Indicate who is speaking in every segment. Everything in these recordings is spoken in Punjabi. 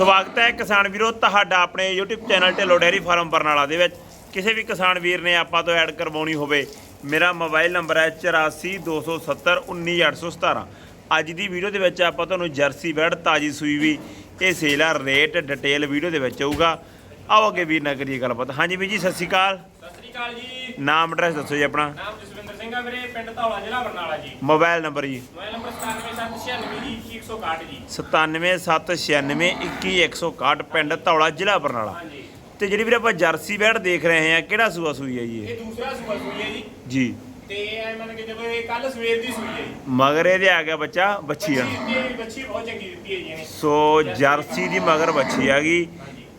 Speaker 1: ਸਵਾਗਤ ਹੈ ਕਿਸਾਨ ਵੀਰੋ ਤੁਹਾਡਾ ਆਪਣੇ YouTube channel Dhillon dairy farm Barnala ਦੇ ਵਿੱਚ। ਕਿਸੇ ਵੀ ਕਿਸਾਨ ਵੀਰ ਨੇ ਆਪਾਂ ਤੋਂ ਐਡ ਕਰਵਾਉਣੀ ਹੋਵੇ ਮੇਰਾ ਮੋਬਾਈਲ ਨੰਬਰ ਹੈ 8427191817 ਅੱਜ ਦੀ ਵੀਡੀਓ ਦੇ ਵਿੱਚ ਆਪਾਂ ਤੁਹਾਨੂੰ ਜਰਸੀ ਬੈਡ ਤਾਜੀ ਸੂਈ ਵੀ ਇਹ ਸੇਲ ਆ ਰੇਟ ਡਿਟੇਲ ਵੀਡੀਓ ਦੇ ਵਿੱਚ ਆਊਗਾ। ਆਓ ਅੱਗੇ ਵੀਰ ਨਾਲ ਕਰੀਏ ਗੱਲਬਾਤ। ਹਾਂਜੀ ਵੀਰ ਜੀ ਸਤਿ ਸ਼੍ਰੀ ਅਕਾਲ।
Speaker 2: ਸਤਿ ਸ੍ਰੀ ਅਕਾਲ ਜੀ।
Speaker 1: ਨਾਮ ਐਡਰੈਸ ਦੱਸੋ ਜੀ ਆਪਣਾ।
Speaker 2: ਨਾਮ ਜਸਵਿੰਦਰ ਸਿੰਘ ਆ ਵੀਰੇ ਪਿੰਡ ਧੌਲਾ ਜ਼ਿਲ੍ਹਾ ਬਰਨਾਲਾ ਜੀ।
Speaker 1: ਮੋਬਾਈਲ ਨੰਬਰ ਜੀ।
Speaker 2: ਮੋਬਾਈਲ ਨੰਬਰ 977692 ਜੀ 2161 ਜੀ।
Speaker 1: 9776921161 ਪਿੰਡ ਧੌਲਾ ਜ਼ਿਲ੍ਹਾ ਬਰਨਾਲਾ।
Speaker 2: ਹਾਂਜੀ।
Speaker 1: ਤੇ ਜਿਹੜੀ ਵੀਰ ਆਪਾਂ ਜਰਸੀ ਬੈਡ ਦੇਖ ਰਹੇ ਹਾਂ ਕਿਹੜਾ ਸੂਆ ਸੂਈ ਹੈ ਜੀ ਇਹ?
Speaker 2: ਇਹ ਦੂਸਰਾ ਸੂਆ ਸੂਈ ਹੈ ਜੀ।
Speaker 1: ਜੀ।
Speaker 2: ਤੇ ਐ ਮੰਨ ਕੇ ਚਲੋ ਇਹ ਕੱਲ ਸਵੇਰ ਦੀ ਸੂਈ ਹੈ ਜੀ।
Speaker 1: ਮਗਰ ਇਹਦੇ ਆ ਗਿਆ ਬੱਚਾ ਬੱਚੀ ਆ।
Speaker 2: ਬੱਚੀ ਦਿੱਤੀ ਹੈ ਜੀ, ਬੱਚੀ ਬਹੁਤ ਚੰਗੀ ਦਿੱਤੀ ਹੈ ਜੀ ਇਹਨੇ।
Speaker 1: ਸੋ ਜਰਸੀ ਦੀ ਮਗਰ ਬੱਚੀ ਆ ਗਈ।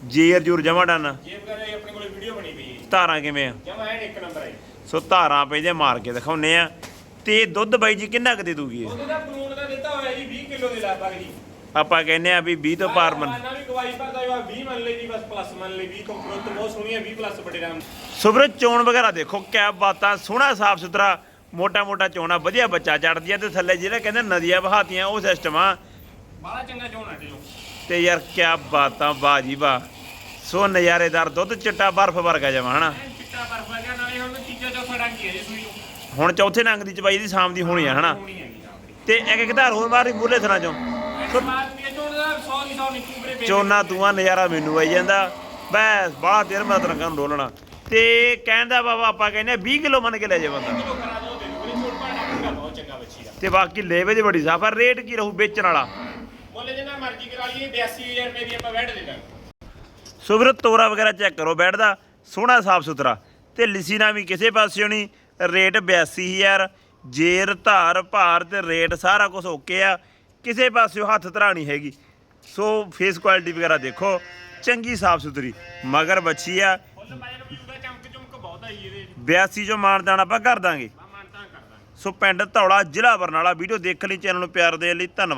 Speaker 1: ਜੇਰ ਜੂਰ ਜਮਾ ਡਨ।
Speaker 2: ਜੇ ਵਗੈਰਾ ਇਹ ਆਪਣੇ ਕੋਲ ਵੀਡੀਓ ਬਣੀ ਪਈ ਹੈ
Speaker 1: ਧਾਰਾਂ ਕਿਵੇਂ ਆ?
Speaker 2: ਜਮਾ ਐਨ ਇੱਕ ਨੰਬਰ ਹੈ।
Speaker 1: ਸੋ ਧਾਰਾਂ ਪੈਦੇ ਮਾਰ ਕੇ ਦਿਖਾਉਨੇ ਆ। ਤੇ ਦੁੱਧ ਬਾਈ ਜੀ ਕਿੰਨਾ ਕੁ ਦੇ ਦੂਗੀ ਇਹ?
Speaker 2: ਉਹਦੇ ਦਾ ਕਾਨੂੰਨ ਦਾ ਦਿੱਤਾ ਹੋਇਆ ਜੀ 20 ਕਿਲੋ ਦੇ ਲਗਭਗ ਜੀ।
Speaker 1: ਆਪਾਂ ਕਹਿੰਨੇ ਆ ਵੀ 20 ਤੋਂ ਪਾਰ ਮੰਨ
Speaker 2: ਨਾ ਵੀ ਗਵਾਈ ਭਰਦਾ ਹੋਇਆ 20 ਮੰਨ ਲਈ ਜੀ ਬਸ ਪਲੱਸ ਮੰਨ ਲਈ 20 ਤੋਂ ਗਰੋਥ ਬਹੁਤ ਸੋਹਣੀ ਹੈ 20 ਪਲੱਸ ਬੜੇ ਰਾਮ
Speaker 1: ਸੁਬਰ ਚੋਣ ਵਗੈਰਾ ਦੇਖੋ ਕਿਆ ਬਾਤਾਂ ਸੋਹਣਾ ਸਾਫ਼ ਸੁਥਰਾ ਮੋਟਾ ਮੋਟਾ ਚੋਣਾ ਵਧੀਆ ਬੱਚਾ ਚੜਦੀ ਆ ਤੇ ਥੱਲੇ ਜਿਹੜਾ ਕਹਿੰਦੇ ਨਦੀਆਂ ਬਹਾਤੀਆਂ ਉਹ ਸਿਸਟਮ ਆ।
Speaker 2: ਬਾਲਾ ਚੰਗਾ ਝੋਨਾ ਢਿੱਲੋਂ
Speaker 1: ਤੇ ਯਾਰ ਕਿਆ ਬਾਤਾਂ ਬਾਜੀ ਵਾਹ। ਸੋ ਨਜ਼ਾਰੇਦਾਰ ਦੁੱਧ ਚਿੱਟਾ ਬਰਫ਼ ਵਰਗਾ ਜਮਾ ਹਨਾ?
Speaker 2: ਐਨ ਚਿੱਟਾ ਬਰਫ ਵਰਗਾ ਨਾਲੇ ਹੁਣ ਚੌਥਾ ਡੰਗ ਹੀ ਹੈ ਜੀ ਸੂਈ ਨੂੰ।
Speaker 1: ਹੁਣ ਚੌਥੇ ਨੰਗ ਦੀ ਚਬਾਈ ਦੀ ਸ਼ਾਮ ਦੀ ਹੋਣੀ ਆ ਹਨਾ?
Speaker 2: ਹੋਣੀ ਹੈਗੀ ਹਾਂ
Speaker 1: ਤੇ ਇੱਕ ਇੱਕ ਧਾਰ ਹੋਰ ਮਾਰੀ ਬੁੱਲੇ ਥਣਾ ਚੋਂ।
Speaker 2: ਮਾਰ ਦੀ ਝੋਨਾ ਦਾ 100 ਦੀ 100 ਨਿਕੂ ਵੀਰੇ
Speaker 1: ਚੋਨਾ ਤੂਆਂ ਨਜ਼ਾਰਾ ਮੈਨੂੰ ਆਈ ਜਾਂਦਾ। ਬਸ ਬਾਹਲਾ ਤੇਰ ਮੈਂ ਤਰ੍ਹਾਂ ਨੂੰ ਡੋਲਣਾ। ਤੇ ਕਹਿੰਦਾ ਬਾਬਾ ਆਪਾਂ ਕਹਿੰਦੇ 20 ਕਿਲੋ ਮੰਨ ਕੇ ਲੈ ਜਾ ਬੰਦਾ।
Speaker 2: ਕਿਲੋ ਕਰਾ ਦੋ ਦੇ ਦੋ ਵੀਰੇ ਛੋਟ ਭਾੜਾ ਪੂਰਾ ਬਹੁਤ ਚੰਗਾ ਬੱਚੀ ਦਾ
Speaker 1: ਤੇ ਬਾਕੀ ਲੇਵੇ ਦੀ ਬੜੀ ਸਾਫ਼ ਰੇਟ ਕੀ ਰਹੂ ਵੇਚਣ ਵਾਲਾ?
Speaker 2: ਮੁੱਲ ਜਿੰਨਾ ਮਰਜ਼ੀ ਕਰਾ ਲਈਏ 82000 ਰੁਪਏ ਦੀ ਆਪਾਂ ਵੈਟ ਦੇ ਦਾਂਗੇ।
Speaker 1: ਸੋ ਵੀਰੋ ਤੋਰਾ ਵਗੈਰਾ ਚੈੱਕ ਕਰੋ ਬੈਠ ਦਾ ਸੋਹਣਾ ਸਾਫ਼ ਸੁਥਰਾ ਤੇ ਲਿਸੀ ਨਾ ਵੀ ਕਿਸੇ ਪਾਸਿਓਂ ਨਹੀਂ ਰੇਟ 82000 ਜੇਰ ਧਾਰ ਭਾਰ ਤੇ ਰੇਟ ਸਾਰਾ ਕੁਝ ਓਕੇ ਆ। ਕਿਸੇ ਪਾਸਿਓਂ ਹੱਥ ਧਰਾ ਨਹੀਂ ਹੈਗੀ। ਸੋ ਫੇਸ ਕੁਆਲਿਟੀ ਵਗੈਰਾ ਦੇਖੋ ਚੰਗੀ ਸਾਫ਼ ਸੁਥਰੀ ਮਗਰ ਬੱਚੀ ਆ।
Speaker 2: ਮੁੱਲ ਪਾਇਆ ਨੂੰ ਵੀ ਉਹਦਾ ਚਮਕ ਚਮਕ ਬਹੁਤ ਆਈ ਇਹਦੇ
Speaker 1: 82 ਜੋ ਮਾਨਦਾਨ ਆਪਾਂ
Speaker 2: ਕਰ ਦਾਂਗੇ।
Speaker 1: ਸੋ ਪਿੰਡ ਧੌਲਾ ਜ਼ਿਲ੍ਹਾ ਬਰਨਾਲਾ ਵੀਡੀਓ ਦੇਖਣ ਲਈ ਚੈਨਲ ਨੂੰ ਪਿਆਰ ਦੇਣ ਲਈ ਧੰਨਵਾਦ।